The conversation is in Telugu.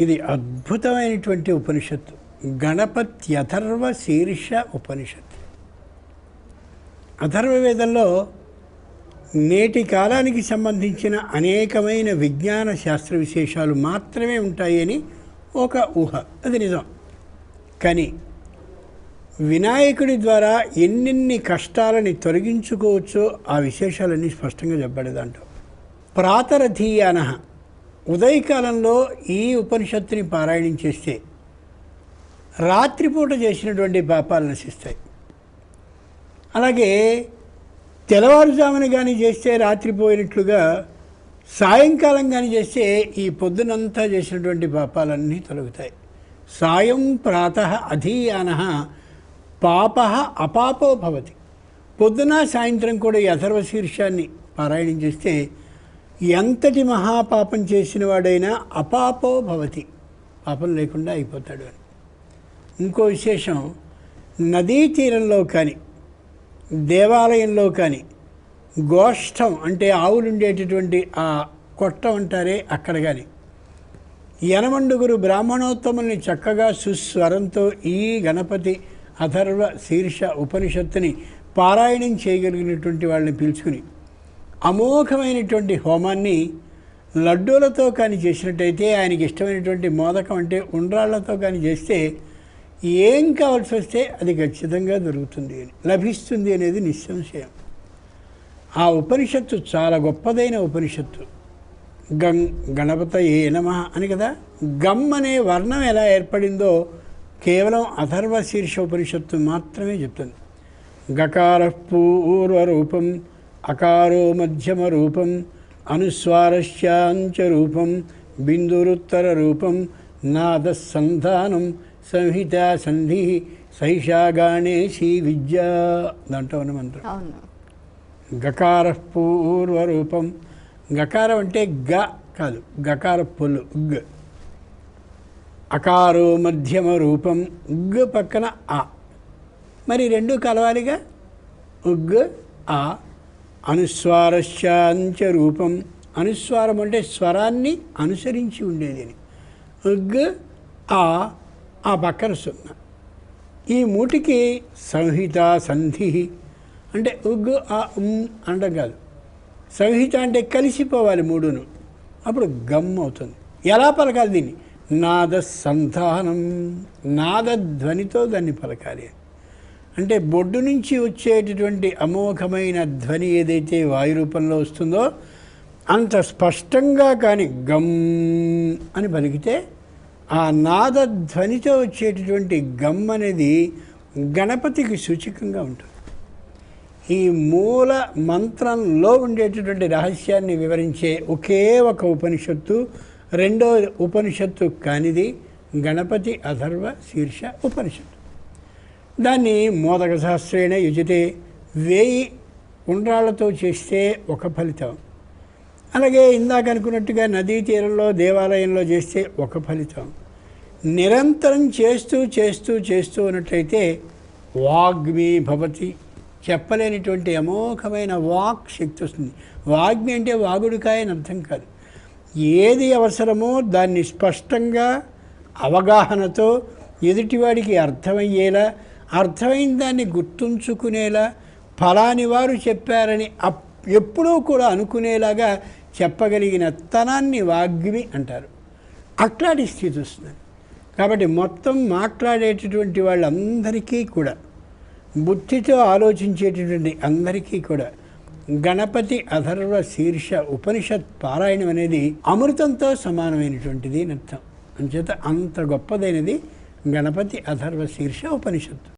ఇది అద్భుతమైనటువంటి ఉపనిషత్తు. గణపత్యథర్వ శీర్ష ఉపనిషత్తు. అథర్వవేదంలో నేటి కాలానికి సంబంధించిన అనేకమైన విజ్ఞాన శాస్త్ర విశేషాలు మాత్రమే ఉంటాయని ఒక ఊహ. అది నిజం. కానీ వినాయకుడి ద్వారా ఎన్నెన్ని కష్టాలని తొలగించుకోవచ్చో ఆ విశేషాలన్నీ స్పష్టంగా చెప్పబడేదంట ప్రాతరథీయాన ఉదయకాలంలో ఈ ఉపనిషత్తుని పారాయణం చేస్తే రాత్రిపూట చేసినటువంటి పాపాలు నశిస్తాయి. అలాగే తెల్లవారుజామున కానీ చేస్తే రాత్రిపోయినట్లుగా సాయంకాలం కానీ చేస్తే ఈ పొద్దునంతా చేసినటువంటి పాపాలన్నీ తొలగుతాయి. సాయం ప్రాత అధీయాన పాప అపాపో భవతి. పొద్దున సాయంత్రం కూడా ఈ అథర్వ శీర్షాన్ని పారాయణం చేస్తే ఎంతటి మహాపాపం చేసిన వాడైనా అపాపో భవతి. పాపం లేకుండా అయిపోతాడు అని. ఇంకో విశేషం నదీ తీరంలో కానీ దేవాలయంలో కానీ గోష్ఠం అంటే ఆవులు ఉండేటటువంటి ఆ కొట్టం అంటారే అక్కడ కానీ యనమండుగురు బ్రాహ్మణోత్తముల్ని చక్కగా సుస్వరంతో ఈ గణపతి అథర్వ శీర్ష ఉపనిషత్తుని పారాయణం చేయగలిగినటువంటి వాళ్ళని పిలుచుకుని అమోఘమైనటువంటి హోమాన్ని లడ్డూలతో కానీ చేసినట్టయితే ఆయనకి ఇష్టమైనటువంటి మోదకం అంటే ఉండ్రాళ్ళతో కానీ చేస్తే ఏం కావాల్సి వస్తే అది ఖచ్చితంగా దొరుకుతుంది అని లభిస్తుంది అనేది నిస్సంశయం. ఆ ఉపనిషత్తు చాలా గొప్పదైన ఉపనిషత్తు. గం గణపత ఏ నమ అని కదా? గమ్ అనే వర్ణం ఎలా ఏర్పడిందో కేవలం అథర్వ శీర్ష ఉపనిషత్తు మాత్రమే చెప్తుంది. గకార పూర్వరూపం అకారో మధ్యమ రూపం అనుస్వారశ్యాంచ రూపం బిందురుత్తర రూపం నాద సంధానం సంహిత సంధి సైషాగాణేశీ విద్య దాంట్లో ఉన్న మంత్రం. గకార పూర్వరూపం గకారం అంటే గ కాదు గకార పొల్లు ఉగ్ అకారో మధ్యమ రూపం ఉగ్ పక్కన ఆ మరి రెండు కలవాలిగా? ఉగ్ ఆ. అనుస్వారశ్చాంచ రూపం. అనుస్వారం అంటే స్వరాన్ని అనుసరించి ఉండేది అని ఉగ్ ఆ ఆ పక్కన సున్నా. ఈ మూటికి సంహిత సంధి అంటే ఉగ్ ఆ ఉమ్ అనడం కాదు. సంహిత అంటే కలిసిపోవాలి మూడును. అప్పుడు గమ్ అవుతుంది. ఎలా పలకాలి దీన్ని? నాద సంధానం. నాదధ్వనితో దాన్ని పలకాలి. అంటే బొడ్డు నుంచి వచ్చేటటువంటి అమోఘమైన ధ్వని ఏదైతే వాయు రూపంలో వస్తుందో అంత స్పష్టంగా కానీ గమ్ అని పలికితే ఆ నాదధ్వనితో వచ్చేటటువంటి గమ్ అనేది గణపతికి సూచికంగా ఉంటుంది. ఈ మూల మంత్రంలో ఉండేటటువంటి రహస్యాన్ని వివరించే ఒకే ఒక ఉపనిషత్తు రెండో ఉపనిషత్తు కానిది గణపతి అథర్వ శీర్ష ఉపనిషత్తు. దాన్ని మోదక సహస్రేణ యుజితే. వేయి ఉండ్రాళ్ళతో చేస్తే ఒక ఫలితం. అలాగే ఇందాక అనుకున్నట్టుగా నదీ తీరంలో దేవాలయంలో చేస్తే ఒక ఫలితం. నిరంతరం చేస్తూ చేస్తూ చేస్తూ ఉన్నట్లయితే వాగ్మి భవతి. చెప్పలేనిటువంటి అమోఘమైన వాక్ శక్తి వస్తుంది. వాగ్మి అంటే వాగుడికాయ అని అర్థం కాదు. ఏది అవసరమో దాన్ని స్పష్టంగా అవగాహనతో ఎదుటివాడికి అర్థమయ్యేలా అర్థమైన దాన్ని గుర్తుంచుకునేలా ఫలాని వారు చెప్పారని అప్ ఎప్పుడూ కూడా అనుకునేలాగా చెప్పగలిగిన తనాన్ని వాగ్మి అంటారు. అట్లాంటి స్థితి వస్తుంది. కాబట్టి మొత్తం మాట్లాడేటటువంటి వాళ్ళందరికీ కూడా బుద్ధితో ఆలోచించేటటువంటి అందరికీ కూడా గణపతి అధర్వ శీర్ష ఉపనిషత్ పారాయణం అనేది అమృతంతో సమానమైనటువంటిది అని అర్థం. అంచేత అంత గొప్పదైనది గణపతి అధర్వ శీర్ష ఉపనిషత్తు.